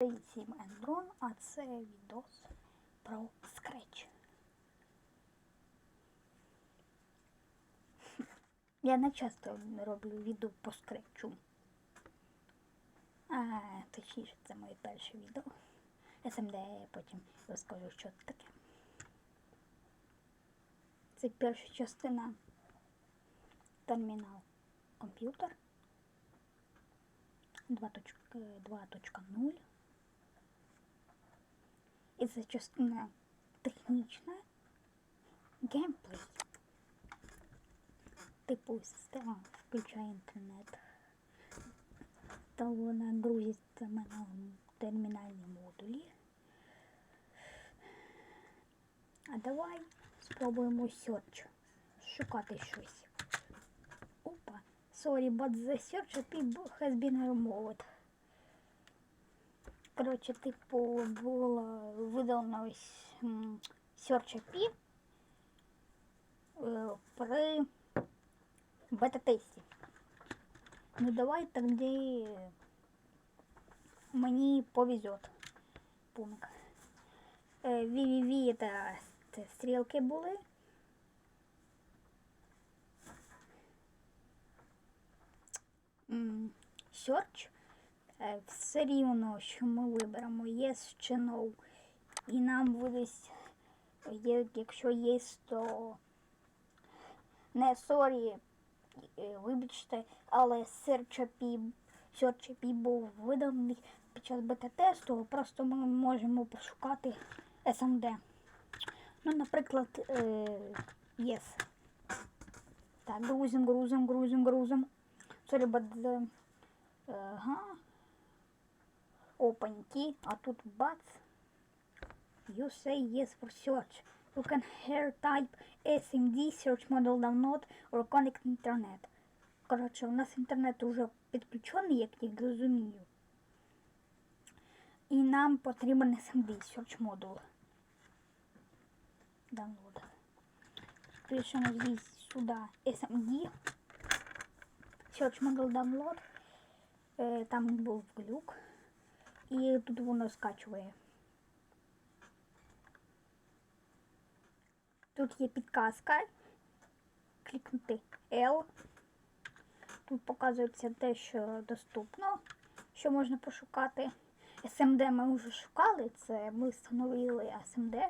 Всім Ендрон, а це відос про Scratch. Я не часто роблю відео по скретчу. А, точніше, це моє перше відео. СМД я потім розкажу, що це таке. Це перша частина термінал комп'ютер 2.0. І це частина технічна геймплей. Типу система включає інтернет. Та вона грузиться в мене в термінальні модулі. А давай спробуємо search. Шукати щось. Опа. Sorry, but the search has been removed. Коротше, типу, було видалено ось Search API е, при бета-тесті. Ну давай тоді мені повезет. Пункт. VVV це, це стрілки були. Search все рівно, що ми виберемо yes чи no. І нам видасть, якщо є, то не sorry, е, вибачте, але Search API, був виданий під час бета-тесту, просто ми можемо пошукати SMD. Ну, наприклад, е, yes. Так, грузим, грузим, грузим, грузим. Sorry, but ага. Key, а тут бац. You say yes for search. You can here type SMD, search model download or connect internet. Коротше, у нас інтернет уже підключений, як я розумію. І нам потрібен SMD, search module. Download. Пишемо здесь сюда SMD. Search model download. Е, Там був глюк. І тут воно скачує. Тут є підказка. Клікнути L. Тут показується те, що доступно, що можна пошукати. SMD ми вже шукали, це ми встановили SMD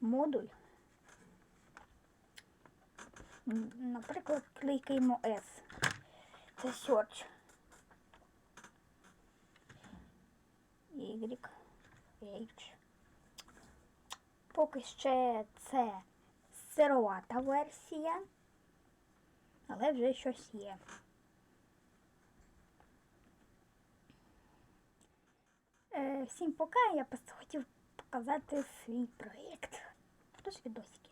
модуль. Наприклад, клікаємо S. Це search. Y, H. Поки ще це сировата версія, але вже щось є. Е, всім пока, я просто хотів показати свій проєкт. Тож відосики.